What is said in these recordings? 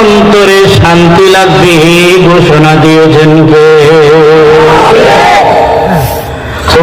অন্তরে শান্তি লাগবে ঘোষণা দিয়েছেন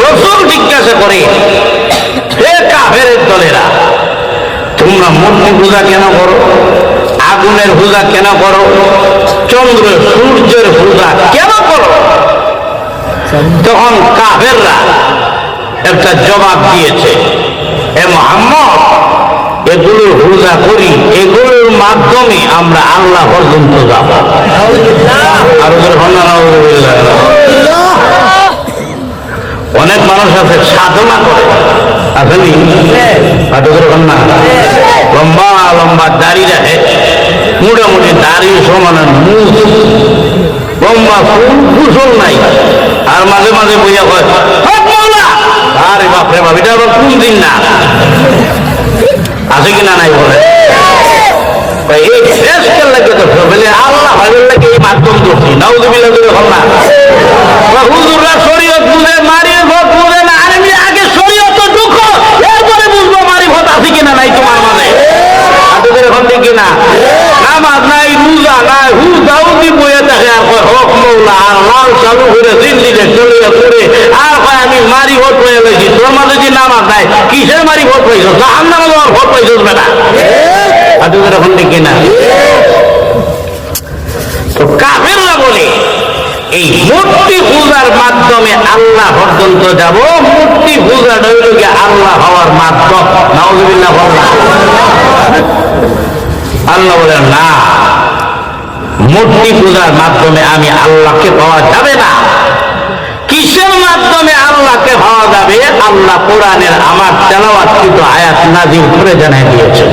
রসুল জিজ্ঞাসা করে কাফের দলেরা। তোমরা মূর্তি পূজা কেন করো? আগুনের পূজা কেন করো? চন্দ্র সূর্যের পূজা কেন করো? তখন কাফেররা একটা জবাব দিয়েছে এ মোহাম্মদ এগুলোর পূজা করি এগুলোর মাধ্যমে আমরা আল্লাহ পর্যন্ত যাব। আরও অনেক মানুষ আছে সাধনা করে। করে লম্বা লম্বা দাড়ি রাখে। মোটামুটি দাড়ি সমান লম্বা ফুল নাই। আর মাঝে মাঝে বইয়া হয় "হক আরে বাপরে বাপ, এটা আবার কোন দিন না? আছে কিনা নাই বলে? এই শেষ কাল লাগে তো বলে, আল্লাহ ভাবের লাগে এই মাধ্যম করছি নাউজুবিল্লাহ করে হল না হুজুররা বুঝে মারির ভোট বুঝে না আরে আমি আগে শরীয়ত দুঃখ এরপরে বুঝব মারি ভোট আছে কিনা নাই তোমার মাঝে আপনাদের এখন দেখি না নামাজ নাই রোজা নাই হু দাউদি বইয়ে দেখে আর কয় হক মৌলা আর লাল চালু করে দিল্লিতে চলে করে আর কয় আমি মারি ভোট হয়ে গেছি। তোর মাঝে যে নামাজ নাই, কিসের মারি ভোট পাইছো জাহান নামে তোমার ভোট পাইছো বেটা। আপনাদের এখন দেখি না তো কাফেররা বলে, এই মূর্তি পূজার মাধ্যমে আল্লাহ পর্যন্ত যাব। মূর্তি পূজা হইল আল্লাহ হওয়ার মাধ্যম। নাউজুবিল্লাহ আল্লাহ বলে, না, মূর্তি পূজার মাধ্যমে আমি আল্লাহকে পাওয়া যাবে না কিসের মাধ্যমে আল্লাহকে পাওয়া যাবে আল্লাহ কোরআনের আমার তেলাওয়াতকৃত আয়াত নাজির করে জানাই দিয়েছে।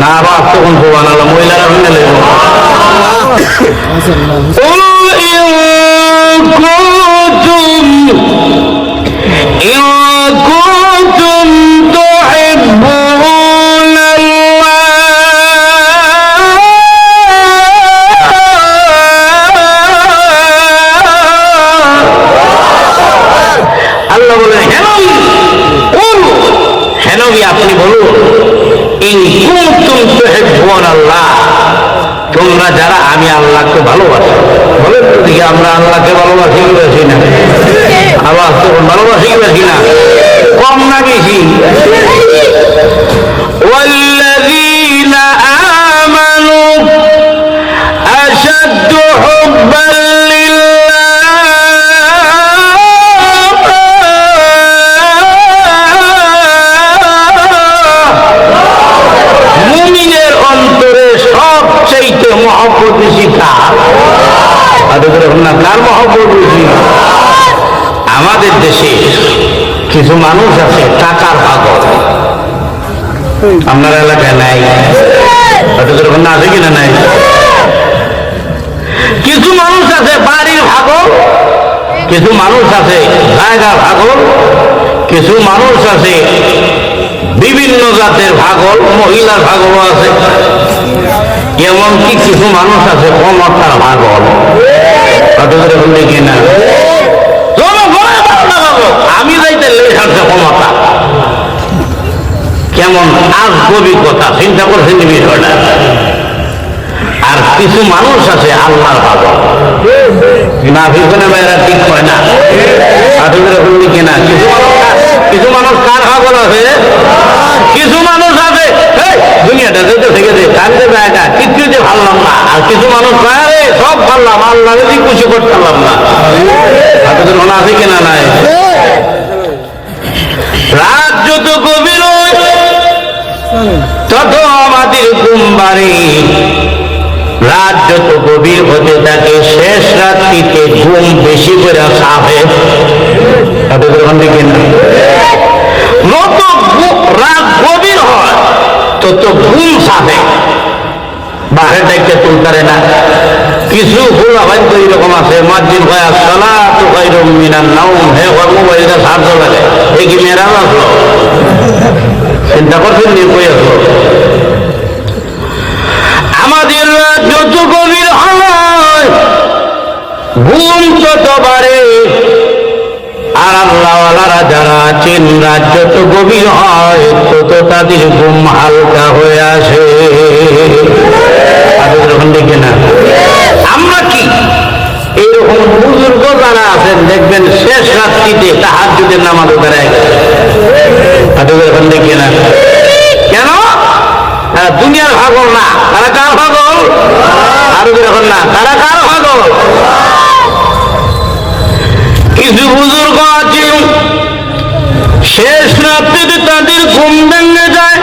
না আবার তখন ভগবান আল্লাহ মহিলারা শুনে লেগে বলেন তো দেখি আমরা আল্লাহকে ভালোবাসি কি বেশি না আল্লাহ তখন ভালোবাসি কি বেশি না কম না বেশি والذين آمنوا أشد حبا لله মুমিনের অন্তরে সবচাইতে মহব্বত বেশি কার আমাদের দেশে কিছু মানুষ আছে, টাকার পাগল আপনার এলাকায় নাই? না, আছে কিনা নাই? কিছু মানুষ আছে, বাড়ির ভাগল কিছু মানুষ আছে, জায়গার ভাগল কিছু মানুষ আছে, বিভিন্ন জাতের ভাগল মহিলার ভাগলও আছে। এমনকি কিছু মানুষ আছে ক্ষমতার ভাগল। কতগুলো বললে কি না? আমি যাইতে লেখাচ্ছে ক্ষমতা। কেমন আজগবি কথা চিন্তা করছেন বিষয়টা। আর কিছু মানুষ আছে আল্লাহর ভাগল। না পিছনে মেয়েরা ঠিক হয় না। কিছু মানুষ কিছু মানুষ কার ভাগল আছে? কিছু মানুষ আছে "এই, দুনিয়াটা যেতে থেকে যে কান্দে বেড়া কিচ্ছু যে ভাবলাম না। আর কিছু মানুষ আরে সব ভাবলাম, আল্লাহ যদি খুশি করতে পারলাম না। আপনাদের মনে আছে কিনা নাই? গভীর তত আমাদের গভীর হতে থাকে, শেষ রাত্রিতে ঘুম বেশি করে সাফে আপনাদের ওখান থেকে না तो तो भूल साथे बाहर देखते तुम करे ना কিছু ভুল আবার তো এরকম আছে। মসজিদ ভাই আসলা তো কাইরম মিনার নাউম হে ওর মোবাইলটা সাহায্য লাগে এই কি মেয়েরা আসলো চিন্তা করছেন নিয়ে আসলো আর আল্লাহওয়ালারা যারা আছেন রাত যত গভীর হয় তত তাদের ঘুম হালকা হয়ে আসে। না, আমরা কি? এইরকম বুজুর্গ যারা আছেন, দেখবেন শেষ রাত্রিতে তাহার যদি নামাজও বেড়ায় গেছে। দেখে না, কেন? তারা দুনিয়ার ভাগল না, তারা কার ভাগল আরও যখন না, তারা কার ভাগল কিছু বুজুর্গ শেষ রাত্রিতে তাদের ঘুম ভেঙে যায়।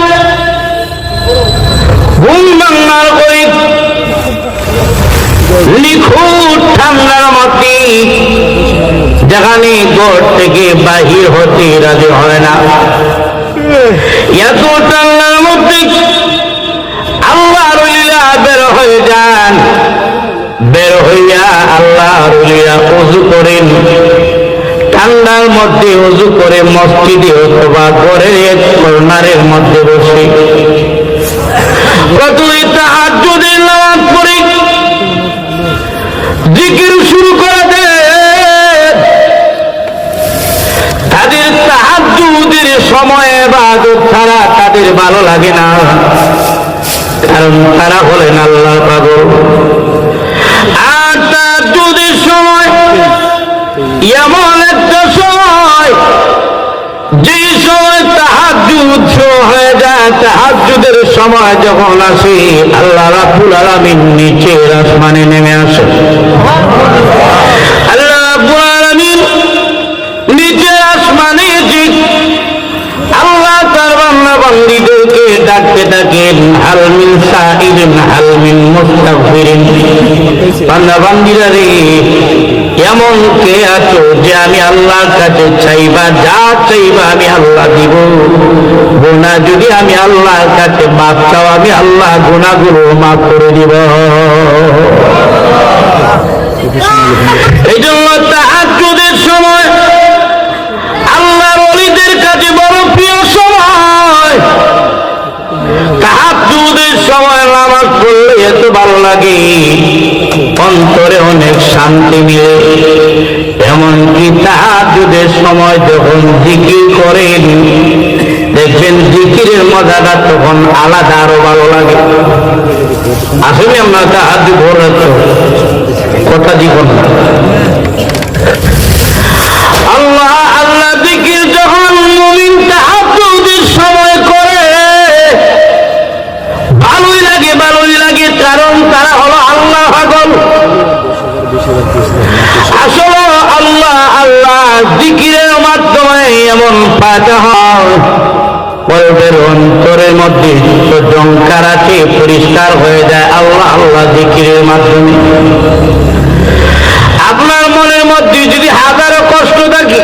ঘুম ভাঙার ওই নিখুঁত ঠান্ডার মতে যেখানে ঘর থেকে বাহির হতে রাজি হয় না। এত ঠান্ডার মধ্যে আল্লাহ রলিলা বের হয়ে যান। বের হইয়া আল্লাহ রলিলা উজু করেন। ঠান্ডার মধ্যে উজু করে মসজিদে অথবা ঘরের এক কর্নারের মধ্যে বসে। যদি নামাজ পড়ে। জিকির শুরু করে তাদের সময় তাদের ভালো লাগে না। কারণ তারা হলেন আল্লাহ পাগল। আর সময় এমন একটা সময় যে সময় তাহাজুদ যায় তাহাজুদের সময় যখন আসে, আল্লাহ রাব্বুল আলামিন নিচের আসমানে নেমে আসে। আল্লাহ রাব্বুল আলামিন নিচের আসমানে আল্লাহ তার বান্দা বান্দীদেরকে ডাকতে ডাকেন হালমিন সাইরিন হালমিন মুস্তাগফিরিন। বান্দা বান্দীরা রে এমন কে আছো যে আমি আল্লাহর কাছে চাইবা, যা চাইবা আমি আল্লাহ দিব। গুণা যদি আমি আল্লাহর কাছে মাপ চাও, আমি আল্লাহ গুণাগুলো মাফ করে দিব। এই জন্য তাহাজুদের সময় আল্লাহর অলিদের কাছে বড় প্রিয় সময়। তাহাজুদের সময় নামাজ পড়লে এত ভালো লাগে। অন্তরে অনেক শান্তি মিলে। এমনকি তাহাজুদের সময় যখন জিকির করেন, দেখবেন জিকিরের মজাটা তখন আলাদা আরও ভালো লাগে। আসলে আমরা তাহাজু ভোর কথা জীবন আছে পরিষ্কার হয়ে যায় আল্লাহ আল্লাহ দিকিরের মাধ্যমে। আপনার মনের মধ্যে যদি হাজারো কষ্ট থাকে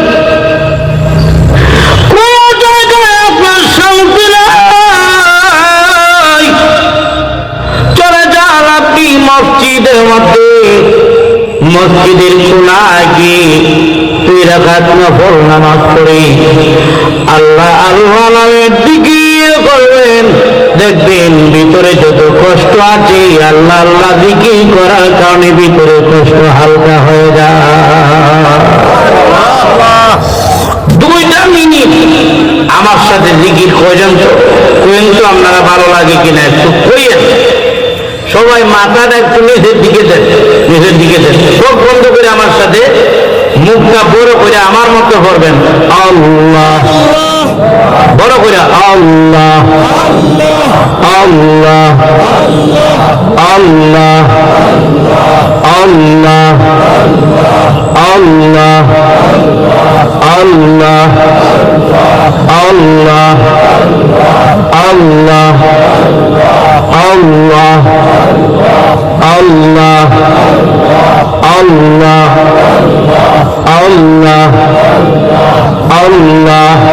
মসজিদের মধ্যে। মসজিদের কোনায় গিয়ে নামাজ আল্লাহ আল্লাহ করবেন। দেখবেন ভিতরে যত কষ্ট আছে, আল্লাহ আল্লাহ দিকে করার কারণে ভিতরে কষ্ট হালকা হয়ে যায়। দুইটা মিনিট আমার সাথে জিকির কয়জন তো। তো, আপনারা ভালো লাগে কিনা একটু কইয়েন সবাই মাথাটা একটু নিচের দিকে দেন, নিচের দিকে দেন। চোখ বন্ধ করে আমার সাথে মুখটা বড় করে আমার মতো করবেন। আল্লাহ। বড় করে আল্লাহ আল্লাহ আল্লাহ আল্লাহ আল্লাহ আল্লাহ আল্লাহ আল্লাহ আল্লাহ আল্লাহ আল্লাহ আল্লাহ আল্লাহ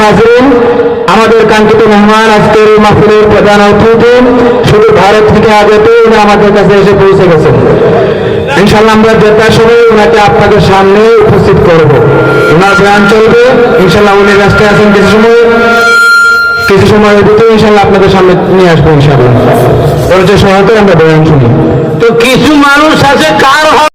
আমাদের আমাদের কাঙ্ক্ষিত মেহমান আজকের এই মাহফিলের প্রধান অতিথি শুধু ভারত থেকে আগত আমাদের কাছে এসে পৌঁছে গেছেন। ইনশাল্লাহ আমরা দেড়টার সময় ওনাকে আপনাদের সামনে উপস্থিত করব। ওনার বয়ান চলবে, ইনশাল্লাহ উনি ব্যস্ত আছেন কিছু সময়। কিছু সময়ের ভিতরে ইনশাল্লাহ আপনাদের সামনে নিয়ে আসব ইনশাল্লাহ। যে সহায়তায় আমরা বয়ান শুনি। তো কিছু মানুষ আছে, কার